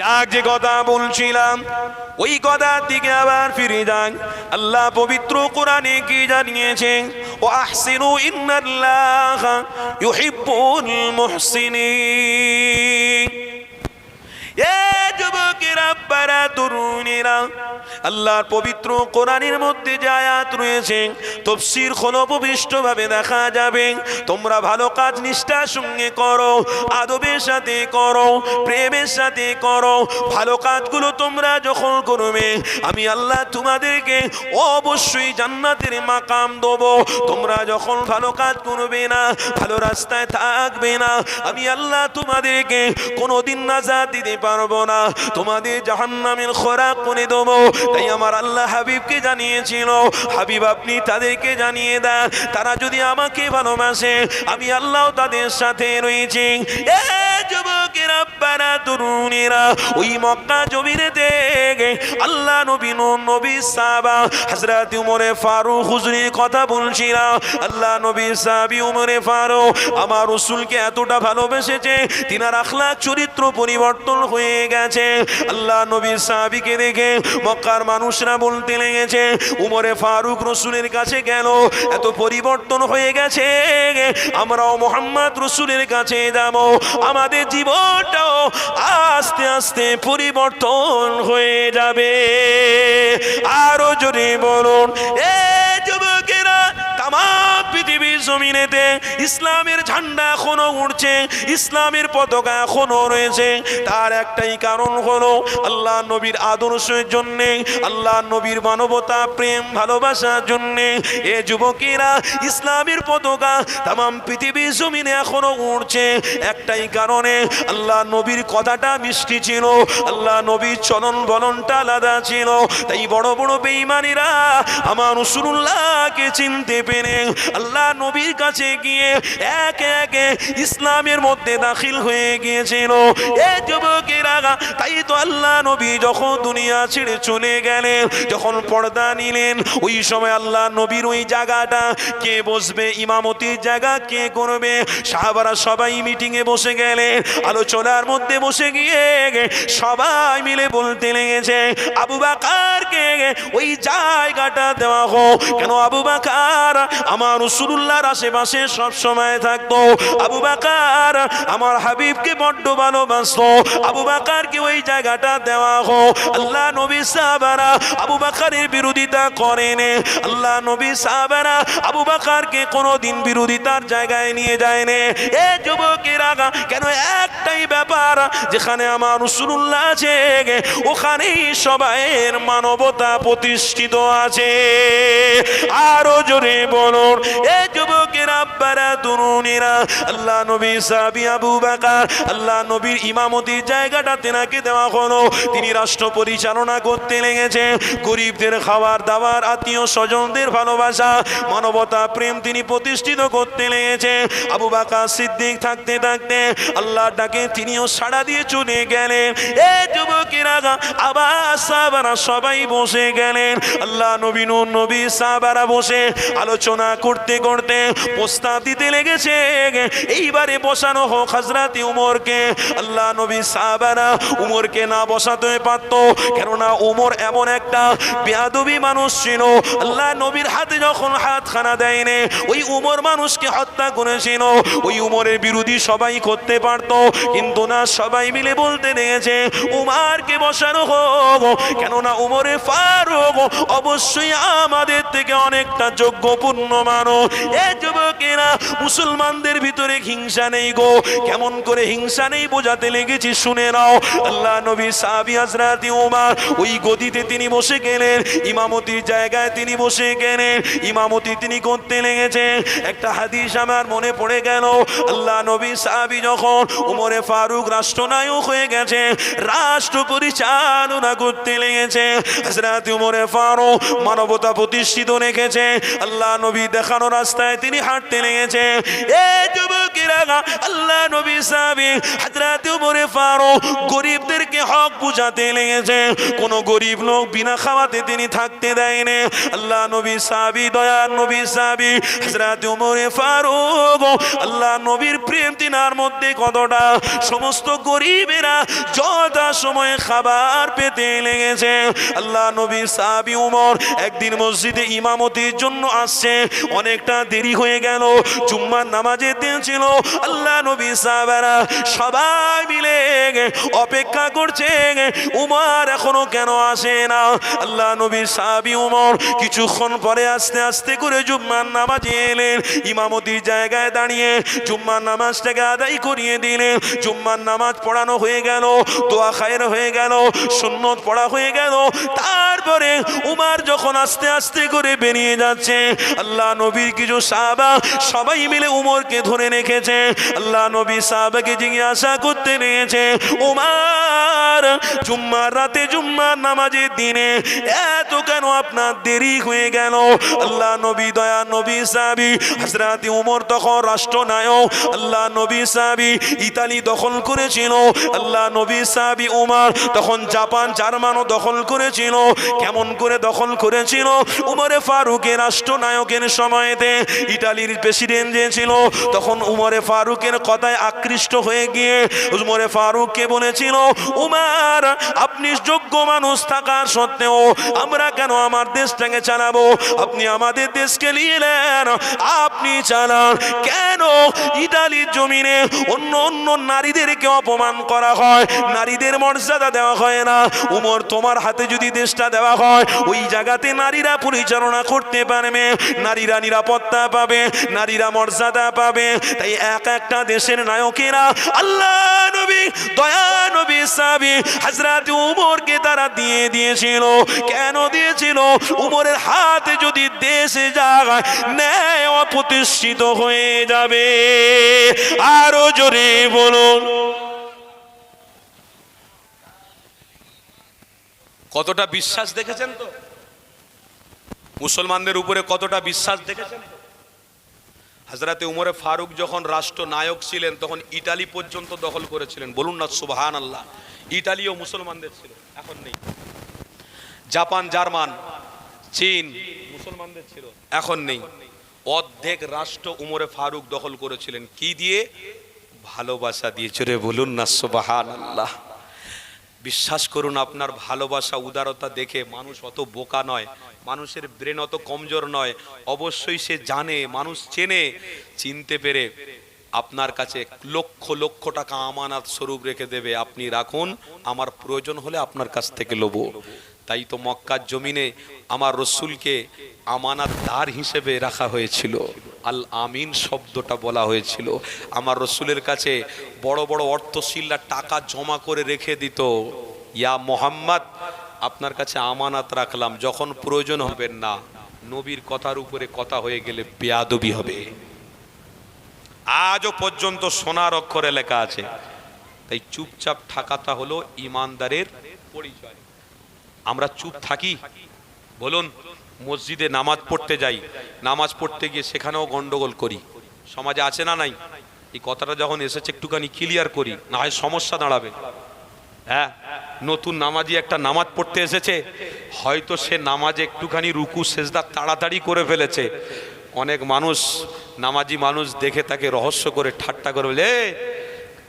যাক যে কথা বলছিলাম, ওই কথার দিকে আবার ফিরে যাক আল্লাহ পবিত্র কোরআনে কি জানিয়েছে ও আহসিনু ইন্নাল্লাহ ইউহিব্বুল মুহসিনিন। পারা আল্লাহর পবিত্র কোরআনের মধ্যে যে রয়েছে, তফসির ভাবে দেখা যাবে। তোমরা ভালো কাজ নিষ্ঠার সঙ্গে করো, আদবের সাথে করো, প্রেমের সাথে করো। ভালো কাজগুলো তোমরা যখন করবে, আমি আল্লাহ তোমাদেরকে অবশ্যই জান্নাতের মাকাম দেবো। তোমরা যখন ভালো কাজ করবে না, ভালো রাস্তায় থাকবে না, আমি আল্লাহ তোমাদেরকে কোনোদিন নাজাদ দিতে পারব না। তোমাদের জাহান্নামের খোরাক করে দেবো। তাই আমার আল্লাহ হাবিবকে জানিয়েছিল, হাবিব আপনি তাদেরকে জানিয়ে দেন। তারা যদি আমাকে ভালোবাসে, আমি আল্লাহ তাদের সাথে রয়েছি। এ আমার চরিত্র পরিবর্তন হয়ে গেছে। আল্লাহ নবী সাহাবীকে দেখে মক্কার মানুষরা বলতে লেগেছে, উমরে ফারুক রসুলের কাছে গেল, এত পরিবর্তন হয়ে গেছে। আমরাও মোহাম্মদ রসুলের কাছে যাব যাব আমাদের জীবনটাও আস্তে আস্তে পরিবর্তন হয়ে যাবে। আরও যদি বলুন, এ যুবকেরা তাম পৃথিবীর জমিনেতে ইসলামের ঝান্ডা এখনও উঠছে ইসলামের পতাকা এখনও রয়েছে। তার একটাই কারণ হলো আল্লাহ নবীর আদর্শের জন্যে, আল্লাহ নবীর মানবতা, প্রেম, ভালোবাসার জন্যে। এ যুবকেরা ইসলামের পতাকা তাম পৃথিবীর জমিনে এখনও উঠছে একটাই কারণে আল্লাহ নবীর কথাটা মিষ্টি ছিল, আল্লাহ নবীর চলন বলনটা আলাদা ছিল। তাই বড় বড় বেইমানিরা আমার রসুল্লাহকে চিনতে পেরে আল্লাহ নবীর কাছে গিয়ে একে একে ইসলামের মধ্যে দাখিল হয়ে গিয়েছিল। এ যুবকেরা, তাই তো আল্লাহ নবী যখন দুনিয়া ছেড়ে চলে গেলেন, যখন পর্দা নিলেন, ওই সময় আল্লাহ নবীর ওই জায়গাটা কে বসবে, ইমামতির জায়গা কে করবে, সাহাবারা সবাই মিটিংয়ে বসে গেলেন, আলোচনার মধ্যে বসে গিয়ে সবাই মিলে বলতে লেগেছে, আবু বাকারকে ওই জায়গাটা দেওয়া হোক। কেন আবু বাকার? আমার রসুল্লাহর আশেপাশে সব সময় থাকতো। আবু বাকার আমার হাবিবকে বড্ড ভালোবাসতো। আবু বাকারকে ওই জায়গাটা দেওয়া হোক আল্লাহ নবী সাহাবারা আবু বাকারের বিরোধিতা করেন। আল্লাহ নবী সাহাবারা আবু বাকারকে কোনোদিন বিরোধিতার জায়গায় নিয়ে যায়নি। এ যুবকেরা কেন একটাই ব্যাপার, যেখানে আমার রসুল্লাহ আছে, ওখানেই সবাইয়ের মানবতা প্রতিষ্ঠিত আছে। আরও জোরে বলুন, এ যুবকের আব্বারা তরুণীরা আল্লাহ নবী সাহাবি আবু বাকার, আল্লাহ নবীর ইমামতির জায়গাটা তেনাকে দেওয়া হলো। তিনি রাষ্ট্র পরিচালনা করতে লেগেছে। গরিবদের খাবার দাবার আত্মীয় স্বজনদের ভালোবাসা, মানবতা, প্রেম তিনি প্রতিষ্ঠিত করতে লেগেছে। আবু বাকা সিদ্দিক থাকতে থাকতে আল্লাহ ডাকে তিনিও সাড়া দিয়ে চলে গেলেন। এ যুবকেরা, আবার সাহাবারা সবাই বসে গেলেন। আল্লাহ নবীন নবী সাহাবারা বসে আলোচনা করতে করতে প্রস্তাব দিতে লেগেছে। এইবারে বসানো হোক হাজরাতি উমরকে। আল্লাহ নবী সাহাবারা উমরকে না বসাতে পারত। কেননা উমর এমন একটা বেয়াদবি মানুষ ছিল। আল্লাহ নবীর হাতে যখন হাত খানা দেয়নি, ওই উমর মানুষকে হত্যা করেছিল। ওই উমরের বিরোধী সবাই করতে পারত, কিন্তু না সবাই মিলে বলতে লেগেছে উমারকে বসানো হোক। কেননা উমরে ফারুক অবশ্যই আমাদের থেকে অনেকটা যোগ্যপূর্ণ মানো এ যুবকেরা মুসলমানদের ভিতরে হিংসা নেই গো। কেমন করে হিংসা নেই বোঝাতে লেগেছি, শুনে নাও। আল্লাহ নবী সাহাবি হাজরাতি উমার ওই গদিতে তিনি বসে গেলেন, ইমামতির জায়গায় তিনি বসে গেলেন, ইমামতি তিনি করতে লেগেছে একটা হাদিস আমার মনে পড়ে গেল, আল্লাহ নবী সাহাবি যখন উমরে ফারুক রাষ্ট্রনায়ক হয়ে গেছে রাষ্ট্র পরিচালনা করতে লেগেছে হযরত উমরে ফারুক মানবতা প্রতিষ্ঠিত রেখেছে আল্লাহ নবী দেখানো রাস্তায় তিনি হাঁটতে লেগেছে এ যুবকেরা আল্লাহ নবী সাহাবি হযরত উমরে ফারুক গরিবদেরকে হক বুঝাতে লেগেছে কোন গরিব লোক বিনা খাওয়াতে তিনি থাকতে দেয়নি। আল্লাহ নবী সাবি দয়ার নবী সাবি হযরত উমরে ফারুক, আল্লাহ নবীর প্রেম তিনার মধ্যে কতটা? সমস্ত গরিবেরা যথা সময়ে খাবার পেতে লেগেছে। আল্লাহ নবী সাবি উমর একদিন মসজিদে ইমামতির জন্য আসছে। অনেকটা দেরি হয়ে গেল। জুম্মার নামাজের দিন ছিল। আল্লাহ নবী সাহাবারা সবাই মিলে অপেক্ষা করছে। উমর এখনও কেন আসে না? আল্লাহ নবী সাহাবি উমর কিছুক্ষণ পরে আস্তে আস্তে করে জুম্মার নামাজে এলেন। ইমামতির জায়গায় দাঁড়িয়ে জুম্মার নামাজটাকে আদায় করিয়ে দিলেন। জুম্মার নামাজ পড়ানো হয়ে গেল, দোয়া খায়ের হয়ে গেল, সুন্নত পড়া হয়ে গেল। তারপরে উমার যখন আস্তে আস্তে করে বেরিয়ে যাচ্ছে, আল্লাহ নবীর কিছু সাহাবা সবাই মিলে উমরকে ধরে রেখেছে। আল্লাহ নবী সাহাবাকে জিজ্ঞাসা করতে নিয়েছে উমার জুম্মার রাতে জুম্মার নামাজের দিনে এত কেন আপনার দেরি হয়ে গেল? আল্লাহ নবী, দয়া নবী, সাহাবি হজরত উমর তখন রাষ্ট্রনায়ক, আল্লাহ নবী, সাহাবি, ইতালি দখল করেছিল, আল্লাহ নবী, সাহাবি, উমার তখন জাপান, জার্মানও দখল করেছিল, কেমন করে দখল করেছিল? উমরে ফারুকের রাষ্ট্রনায়কের সময়তে ইটালির প্রেসিডেন্ট যে ছিল, তখন উমরে ফারুকের কথায় আকৃষ্ট হয়ে গিয়ে উমরে ফারুককে বলেছিল উমার আপনি যোগ্য মানুষ থাকার সত্ত্বেও আমরা কেন আমার দেশটাকে চালাবো? আপনি আমাদের দেশকে নিয়ে নেন আপনি চালান। কেন ইটালির জমিনে অন্য অন্য নারীদেরকে অপমান করা হয়? নারীদের মর্যাদা দেওয়া হয় না। উমর, তোমার হাতে যদি দেশটা দেওয়া হয়, ওই জায়গাতে নারীরা পরিচালনা করতে পারবে। নারীরা নিরাপত্তা পাবে, নারীরা মর্যাদা পাবে। তাই এক একটা দেশের নায়কেরা, আল্লাহ নবী, দয়া নবী সাবি হজরত উমরকে তারা দিয়ে দিয়েছিল। কেন দিয়েছিল? উমরের হাতে যদি দেশে যায়, ন্যায় অপ্রতিষ্ঠিত হয়ে যাবে। আরও জোরে বলুন। কতটা বিশ্বাস দেখেছেন তো? মুসলমানদের উপরে কতটা বিশ্বাস দেখেছেন? হাজরাতে উমরে ফারুক যখন রাষ্ট্র নায়ক ছিলেন, তখন ইটালি পর্যন্ত দখল করেছিলেন। বলুন না সুবাহান আল্লাহ ইটালিও মুসলমানদের ছিল, এখন নেই। জাপান, জার্মান, চীন, মুসলমানদের ছিল, এখন নেই। অর্ধেক রাষ্ট্র উমরে ফারুক দখল করেছিলেন। কি দিয়ে? ভালোবাসা দিয়ে। চলে বলুন না সুবাহান আল্লাহ বিশ্বাস করুন, আপনার ভালোবাসা, উদারতা দেখে মানুষ অত বোকা নয়। মানুষের ব্রেন অত কমজোর নয়। অবশ্যই সে জানে, মানুষ চেনে, চিনতে পেরে। আপনার কাছে লক্ষ লক্ষ টাকা আমানত স্বরূপ রেখে দেবে, আপনি রাখুন, আমার প্রয়োজন হলে আপনার কাছ থেকে লোব। তাই তো মক্কার জমিনে আমার রসুলকে আমানাতদার হিসেবে রাখা হয়েছিল। আল আমিন শব্দটা বলা হয়েছিল। আমার রসুলের কাছে বড় বড় অর্থশীলরা টাকা জমা করে রেখে দিত। ইয়া মোহাম্মদ, আপনার কাছে আমানাত রাখলাম, যখন প্রয়োজন হবেন না, নবীর কথার উপরে কথা হয়ে গেলে বেয়াদবি হবে। আজও পর্যন্ত সোনার অক্ষরে লেখা আছে। তাই চুপচাপ থাকাটা হলো ইমানদারের পরিচয়। আমরা চুপ থাকি। বলুন, মসজিদে নামাজ পড়তে যাই। নামাজ পড়তে গিয়ে সেখানেও গন্ডগোল করি। সমাজে আছে না নাই? এই কথাটা যখন এসেছে, একটুখানি ক্লিয়ার করি, না হয় সমস্যা দাঁড়াবে। হ্যাঁ নতুন নামাজি একটা নামাজ পড়তে এসেছে। হয়তো সে নামাজে একটুখানি রুকু, সেজদা তাড়াতাড়ি করে ফেলেছে। অনেক মানুষ, নামাজি মানুষ দেখে তাকে রহস্য করে ঠাট্টা করে বলে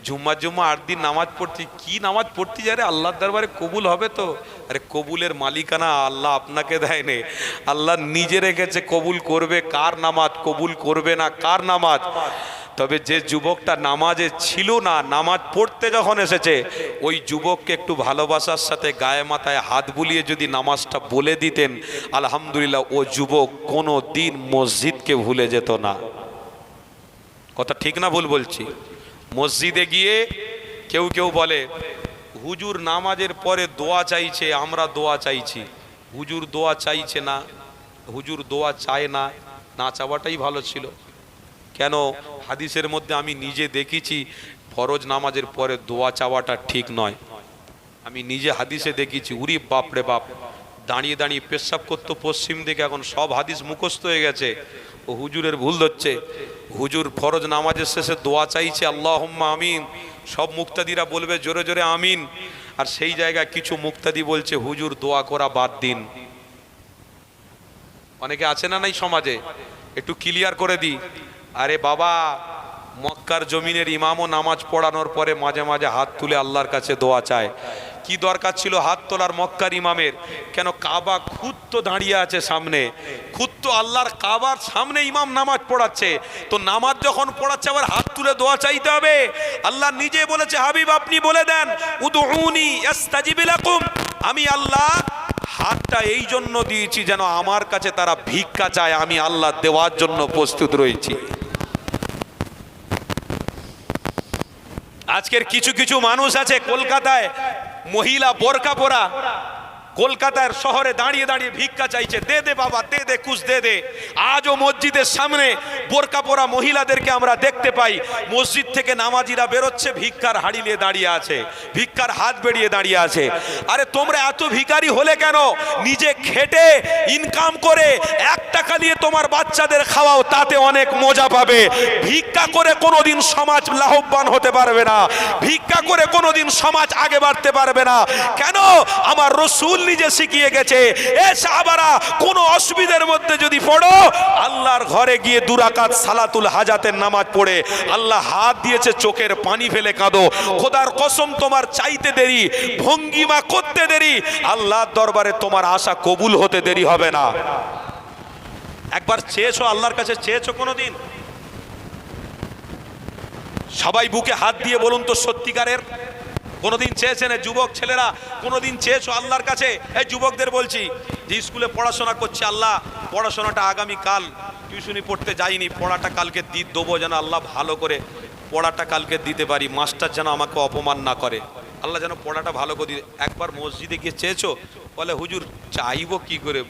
জুম্মা জুম্মা আট দিন নামাজ পড়ছি কি নামাজ পড়তি যারে? আল্লাহর দরবারে কবুল হবে তো? আরে কবুলের মালিকানা আল্লাহ আপনাকে দেয়নি। আল্লাহ নিজে রেখেছে কবুল করবে, কার নামাজ কবুল করবে না, কার নামাজ? তবে যে যুবকটা নামাজে ছিল না, নামাজ পড়তে যখন এসেছে, ওই যুবককে একটু ভালোবাসার সাথে গায়ে মাথায় হাত বুলিয়ে যদি নামাজটা বলে দিতেন, আলহামদুলিল্লাহ ও যুবক কোনো দিন মসজিদকে ভুলে যেত না। কথা ঠিক না ভুল বলছি? মসজিদে গিয়ে কেউ কেউ বলে, হুজুর নামাজের পরে দোয়া চাইছে, আমরা দোয়া চাইছি। হুজুর দোয়া চাইছে না, হুজুর দোয়া চায় না। না চাওয়াটাই ভালো ছিল। কেন হাদিসের মধ্যে আমি নিজে দেখেছি, ফরজ নামাজের পরে দোয়া চাওয়াটা ঠিক নয়। আমি নিজে হাদিসে দেখেছি, উরি বাপ রে বাপ, দাঁড়িয়ে দাঁড়িয়ে পেশাব করতো পশ্চিম দিকে, এখন সব হাদিস মুখস্থ হয়ে গেছে। ও হুজুরের ভুল ধরছে হুজুর ফরজ নামাজের শেষে দোয়া চাইছে আল্লাহ আমিন। সব মুক্তাদিরা বলবে, জোরে জোরে, আমিন। আর সেই জায়গায় কিছু মুক্তাদি বলছে, হুজুর, দোয়া করা বাদ দিন। অনেকে আছে না নাই সমাজে? একটু ক্লিয়ার করে দিই। আরে বাবা, মক্কার জমিনের ইমামও নামাজ পড়ানোর পরে মাঝে মাঝে হাত তুলে আল্লাহর কাছে দোয়া চায়। কি দরকার ছিল হাত তোলার মক্কার ইমামের? কেন কাবা খুদ তো দাঁড়িয়ে আছে সামনে। খুদ তো আল্লাহর কাবার সামনে ইমাম নামাজ পড়াচ্ছে। তো নামাজ যখন পড়াচ্ছে, আবার হাত তুলে দোয়া চাইতে হবে। আল্লাহ নিজে বলেছে, হাবিব, আপনি বলে দেন আমি আল্লাহ হাতটা এই জন্য দিয়েছি যেন আমার কাছে তারা ভিক্ষা চায়। আমি আল্লাহ দেওয়ার জন্য প্রস্তুত রয়েছি। আজকের কিছু কিছু মানুষ আছে কলকাতায় মহিলা বোরকা পরা। কলকাতার শহরে দাঁড়িয়ে দাঁড়িয়ে ভিক্ষা চাইছে। দে দে বাবা, দে দে, কুশ দে দে। আজও মসজিদের সামনে বোরকা পরা মহিলাদেরকে আমরা দেখতে পাই। মসজিদ থেকে নামাজিরা বেরোচ্ছে, ভিক্ষার হাড়ি নিয়ে দাঁড়িয়ে আছে, ভিক্ষার হাত বেরিয়ে দাঁড়িয়ে আছে। আরে তোমরা এত ভিখারি হলে কেন? নিজে খেটে ইনকাম করে এক টাকা দিয়ে তোমার বাচ্চাদের খাওয়াও, তাতে অনেক মজা পাবে। ভিক্ষা করে কোনোদিন সমাজ লাভবান হতে পারবে না। ভিক্ষা করে কোনোদিন সমাজ আগে বাড়তে পারবে না। কেন আমার রসুল নিজে শিখিয়ে গেছে, এ সাহাবারা, কোনো অসুবিধার মধ্যে যদি পড়ো, আল্লাহর ঘরে গিয়ে দুরাকাত সালাতুল হাজাতের নামাজ পড়ে। আল্লাহ হাত দিয়েছে, চোখের পানি ফেলে কাঁদো। খোদার কসম, তোমার চাইতে দেরি, ভঙ্গিমা করতে দেরি। আল্লাহর দরবারে তোমার আশা কবুল হতে দেরি হবে না। একবার চেয়েছো আল্লাহর কাছে, চেয়েছো কোনোদিন? সবাই বুকে হাত দিয়ে বলুন তো সত্যিকারের। কোনোদিন চেয়েছেন যুবক ছেলেরা, কোনোদিন চেয়েছো আল্লাহর কাছে? এই যুবকদের বলছি, যে স্কুলে পড়াশোনা করছে আল্লাহ, পড়াশোনাটা আগামী কাল টিউশনি পড়তে যাইনি, পড়াটা কালকে দি, দেবো যেন আল্লাহ ভালো করে পড়াটা কালকে দিতে পারি, মাস্টার যেন আমাকে অপমান না করে। আল্লাহ যেন পড়াটা ভালো করে দিতে একবার মসজিদে গিয়ে চেয়েছো? বলে, হুজুর, চাইব কি করে?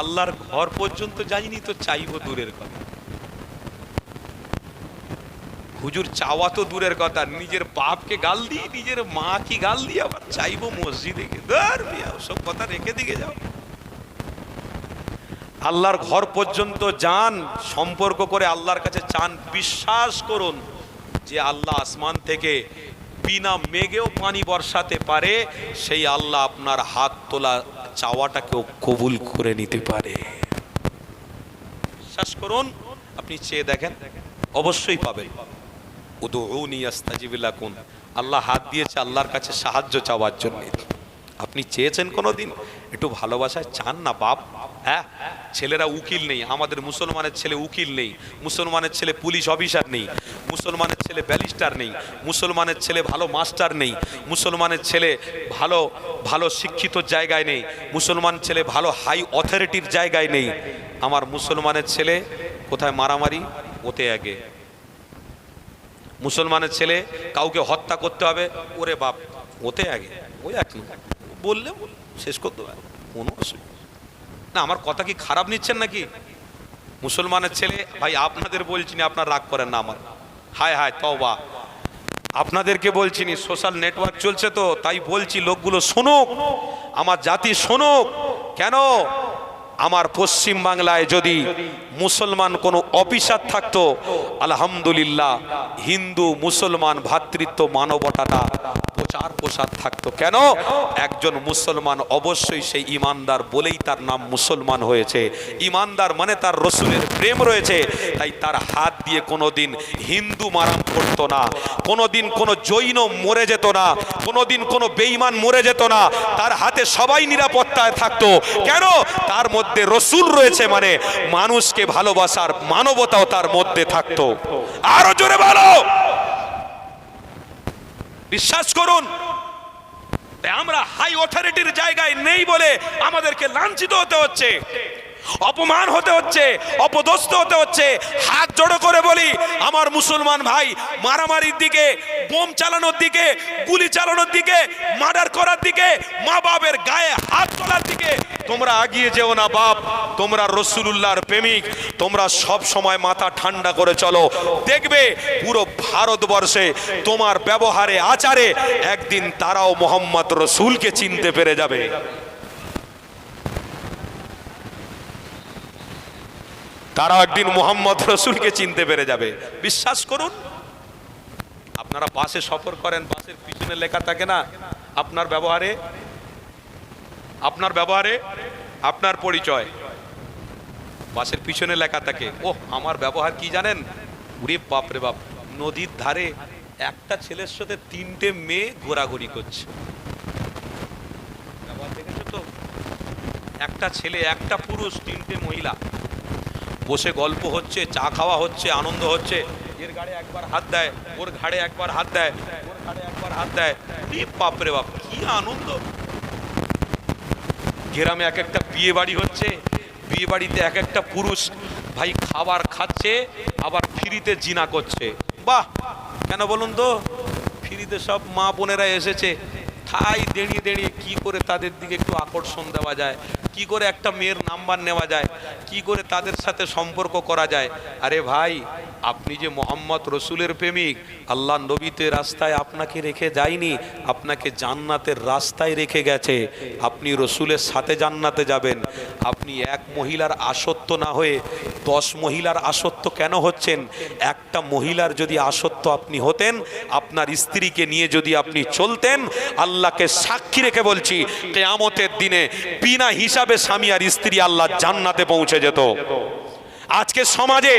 আল্লাহর ঘর পর্যন্ত যাইনি তো চাইব দূরের কথা হুজুর চাওয়া তো দূরের কথা, নিজের বাপকে গাল দিয়ে, নিজের মা কি গাল দিয়ে আবার চাইব মসজিদে ধর ওসব কথা রেখে দিকে যাও। আল্লাহর ঘর পর্যন্ত যান, সম্পর্ক করে আল্লাহর কাছে চান, বিশ্বাস করুন যে আল্লাহ আসমান থেকে বিনা মেঘেও পানি বর্ষাতে পারে, সেই আল্লাহ আপনার হাত তোলা চাওয়াটাকেও কবুল করে নিতে পারে। বিশ্বাস করুন, আপনি চেয়ে দেখেন, অবশ্যই পাবেন। আল্লাহ হাত দিয়েছে, আল্লাহর কাছে সাহায্য চাওয়ার জন্য। আপনি চেয়েছেন কোনোদিন? একটু ভালোবাসায় চান না, বাপ। হ্যাঁ ছেলেরা উকিল নেই। আমাদের মুসলমানের ছেলে উকিল নেই। মুসলমানের ছেলে পুলিশ অফিসার নেই। মুসলমানের ছেলে ব্যারিস্টার নেই। মুসলমানের ছেলে ভালো মাস্টার নেই। মুসলমানের ছেলে ভালো ভালো শিক্ষিত জায়গায় নেই। মুসলমান ছেলে ভালো হাই অথরিটির জায়গায় নেই। আমার মুসলমানের ছেলে কোথায় মারামারি? ওতে আগে। মুসলমানের ছেলে কাউকে হত্যা করতে হবে ওরে বাপ ওতে আগে ওই এক। বললে বল, শেষ করতে হবে কোনো অসুবিধা। না আমার কথা কি খারাপ নিচ্ছেন নাকি? মুসলমানের ছেলে ভাই আপনাদের বলছি না আপনার রাগ করেন না আমার। হায় হায় তওবা। আপনাদেরকে বলছি নি সোশ্যাল নেটওয়ার্ক চলছে তো তাই বলছি লোকগুলো শুনুক আমার জাতি শুনুক। কেন? আমার পশ্চিম বাংলায় যদি মুসলমান কোনো অফিসার থাকতো আলহামদুলিল্লাহ হিন্দু মুসলমান ভ্রাতৃত্ব মানবতাটা প্রচার প্রসার থাকতো। কেন? একজন মুসলমান অবশ্যই সেই ইমানদার বলেই তার নাম মুসলমান হয়েছে। ইমানদার মানে তার রসুলের প্রেম রয়েছে। তাই তার হাত দিয়ে কোনোদিন হিন্দু মারাম করতো না। কোনোদিন কোনো জৈন মরে যেত না। কোনোদিন কোনো বেঈমান মরে যেত না। তার হাতে সবাই নিরাপত্তায় থাকতো। কেন? তার মধ্যে রসুল রয়েছে মানে মানুষকে ভালোবাসার মানবতাও তার মধ্যে থাকতো। আরও জোরে বলো! বিশ্বাস করুন। আমরা হাই অথরিটির জায়গায় নেই বলে আমাদেরকে লাঞ্ছিত হতে হচ্ছে। অপমান হতে হচ্ছে, অপদস্থ হতে হচ্ছে। হাত জড়ো করে বলি, আমার মুসলমান ভাই, মারামারির দিকে, বোম চালানোর দিকে, গুলি চালানোর দিকে, মার্ডার করার দিকে মা বাবের গায়ে হাত তোলার দিকে। তোমরা আগিয়ে যেও না, বাপ। তোমরা রসুলুল্লাহর প্রেমিক। তোমরা সব সময় মাথা ঠান্ডা করে চলো। দেখবে পুরো ভারতবর্ষে তোমার ব্যবহারে, আচারে একদিন তারাও মোহাম্মদ রসুলকে চিনতে পেরে যাবে। তারা একদিন মোহাম্মদ রসুলকে চিনতে পেরে যাবে। বিশ্বাস করুন, আপনারা বাসে সফর করেন, বাসের পিছনে লেখা থাকে না, আপনার ব্যবহারে আপনার ব্যবহারে আপনার পরিচয়। বাসের পিছনে লেখা থাকে ও আমার ব্যবহার কি জানেন? উরে বাপ রে বাপ, নদীর ধারে একটা ছেলের সাথে তিনটে মেয়ে ঘোরাঘুরি করছে। ব্যবহার দেখেছ তো? একটা ছেলে, একটা পুরুষ, তিনটে মহিলা। বসে গল্প হচ্ছে, চা খাওয়া হচ্ছে, আনন্দ হচ্ছে। এর ঘাড়ে একবার হাত দেয়, ওর ঘাড়ে একবার হাত দেয়, ওর ঘাড়ে একবার হাত দেয়। এ বাপ রে বাপ, কি আনন্দ! গ্রামে এক একটা বিয়ে বাড়ি হচ্ছে, বিয়ে বাড়িতে এক একটা পুরুষ ভাই খাবার খাচ্ছে, আবার ফ্রিতে জিনা করছে। বাহ! কেন বলুন তো? ফ্রিতে সব মা বোনেরা এসেছে। ঠাই দাঁড়িয়ে দাঁড়িয়ে কি করে তাদের দিকে একটু আকর্ষণ দেওয়া যায়? কি করে একটা মেয়ের নাম্বার নেওয়া যায়? কি করে তাদের সাথে সম্পর্ক করা যায়? আরে ভাই, আপনি যে মোহাম্মদ রসুলের প্রেমিক, আল্লাহ নবীতে রাস্তায় আপনাকে রেখে যায়নি, আপনাকে জান্নাতের রাস্তায় রেখে গেছে। আপনি রসুলের সাথে জান্নাতে যাবেন। আপনি এক মহিলার আসত্ব না হয়ে দশ মহিলার আসত্ব কেন হচ্ছেন? একটা মহিলার যদি আসত্ব আপনি হতেন, আপনার স্ত্রীকে নিয়ে যদি আপনি চলতেন আল্লাহকে সাক্ষী রেখে বলছি, কেয়ামতের দিনে বিনা হিসাবে স্বামী আর স্ত্রী আল্লাহ জান্নাতে পৌঁছে যেত। আজকে সমাজে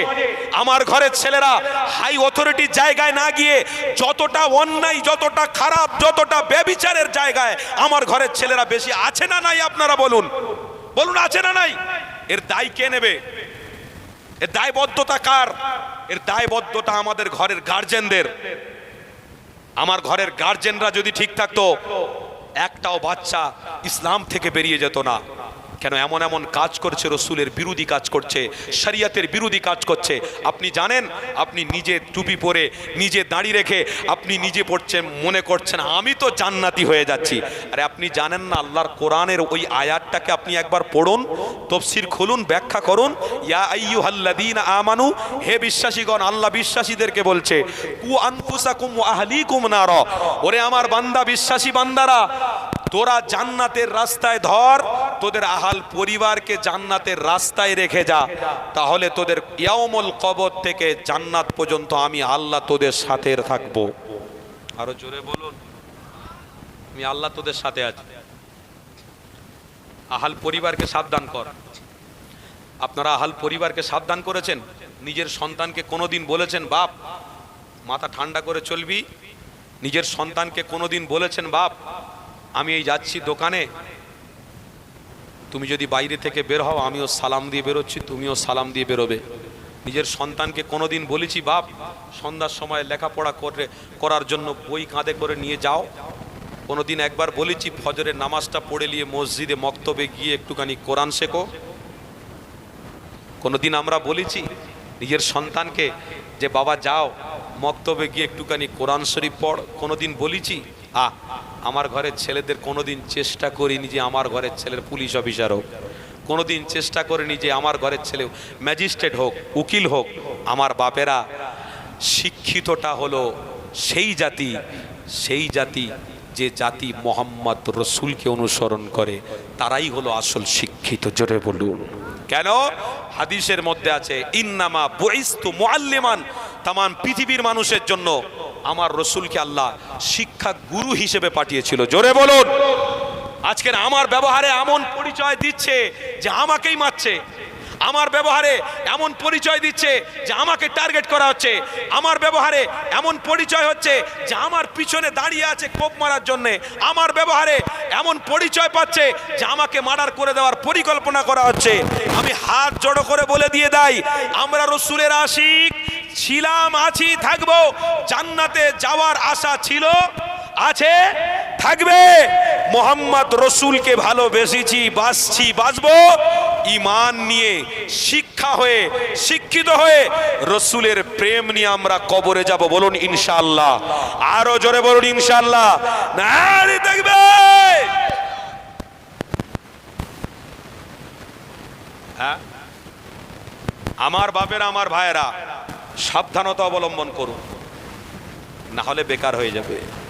আমার ঘরের ছেলেরা হাই অথরিটির জায়গায় না গিয়ে যতটা অন্যায়, যতটা খারাপ, যতটা ব্যবিচারের জায়গায় আমার ঘরের ছেলেরা বেশি আছে না নাই আপনারা বলুন? বলুন আছে না নাই? এর দায় কে নেবে? এর দায়বদ্ধতা কার? এর দায়বদ্ধতা আমাদের ঘরের গার্জেনদের আমার ঘরের গার্জেনরা যদি ঠিক থাকতো একটাও বাচ্চা ইসলাম থেকে বেরিয়ে যেত না। কেন এমন এমন কাজ করছে রসুলের বিরোধী কাজ করছে, শরিয়াতের বিরোধী কাজ করছে। আপনি জানেন, আপনি নিজে টুপি পরে, নিজে দাঁড়িয়ে রেখে আপনি নিজে পড়ছেন, মনে করছেন, আমি তো জান্নাতি হয়ে যাচ্ছি। আরে আপনি জানেন না, আল্লাহর কোরআনের ওই আয়াতটাকে আপনি একবার পড়ুন, তফসির খুলুন, ব্যাখ্যা করুন। ইয়া আইয়ুহাল্লাযীনা আমানু, হে বিশ্বাসীগণ, আল্লাহ বিশ্বাসীদেরকে বলছে, কু আনফুসাকুম আহলিকুম নার। ওরে আমার বান্দা, বিশ্বাসী বান্দারা তোরা জান্নাতের রাস্তায় ধর, তোদের আহাল পরিবারকে জান্নাতের রাস্তায় রেখে যা। তাহলে তোদের ইয়ামল কবর থেকে জান্নাত পর্যন্ত আমি আল্লাহ তোদের সাথে থাকব। আরও জোরে বলুন। আমি আল্লাহ তোদের সাথে আছি। আহাল পরিবারকে সাবধান কর। আপনারা আহাল পরিবারকে সাবধান করেছেন? নিজের সন্তানকে কোনোদিন বলেছেন, বাপ, মাথা ঠান্ডা করে চলবি? নিজের সন্তানকে কোনোদিন বলেছেন, বাপ আমি এই যাচ্ছি দোকানে। তুমি যদি বাইরে থেকে বের হও, আমিও সালাম দিয়ে বেরোচ্ছি, তুমিও সালাম দিয়ে বেরোবে। নিজের সন্তানকে কোনোদিন বলেছি, বাপ, সন্ধ্যার সময় লেখাপড়া করে, করার জন্য বই কাঁধে করে নিয়ে যাও। কোনোদিন একবার বলেছি, ফজরের নামাজটা পড়ে নিয়ে মসজিদে মক্তবে গিয়ে একটুখানি কোরআন শেখো। কোনোদিন আমরা বলেছি, নিজের সন্তানকে যে, বাবা, যাও, মক্তবে গিয়ে একটুখানি কোরআন শরীফ পড়। কোনোদিন বলেছি আ আমার ঘরের ছেলেদের কোনোদিন চেষ্টা করিনি যে আমার ঘরের ছেলের পুলিশ অফিসার হোক। কোনোদিন চেষ্টা করিনি যে আমার ঘরের ছেলে ম্যাজিস্ট্রেট হোক, উকিল হোক। আমার বাপেরা শিক্ষিতটা হলো সেই জাতি সেই জাতি যে জাতি মোহাম্মদ রসুলকে অনুসরণ করে। তারাই হলো আসল শিক্ষিত, জোরে বলুন। কেন? হাদিসের মধ্যে আছে, ইন্নামা বইস্তু মুআল্লিমান তামান পৃথিবীর মানুষের জন্য আমার রসুলকে আল্লাহ শিক্ষা গুরু হিসেবে পাঠিয়েছিল। জোরে বলুন। আজকের আমার ব্যবহারে এমন পরিচয় দিচ্ছে যে আমাকেই মারছে। আমার ব্যবহারে এমন পরিচয় দিচ্ছে যে আমাকে টার্গেট করা হচ্ছে। আমার ব্যবহারে এমন পরিচয় হচ্ছে যে আমার পিছনে দাঁড়িয়ে আছে কোপ মারার জন্যে। আমার ব্যবহারে এমন পরিচয় পাচ্ছে যে আমাকে মার্ডার করে দেওয়ার পরিকল্পনা করা হচ্ছে। আমি হাত জড়ো করে বলে দিয়ে দেয়, আমরা রসুলের আশিক ছিলাম, আছি, থাকব। জান্নাতে যাওয়ার আশা ছিল, আছে, থাকবে। মোহাম্মদ রসুলকে ভালোবেসেছি বাসছি বাসবো ইমান নিয়ে শিক্ষা হয়ে, শিক্ষিত হয়ে রসুলের প্রেম নিয়ে আমরা কবরে যাব বলুন ইনশাল্লাহ আরও জোরে বলুন ইনশাআল্লাহ। নারী দেখবে! হ্যাঁ? আমার বাপের, আমার ভাইয়েরা সাবধানতা অবলম্বন করুন। না হলে বেকার হয়ে যাবে।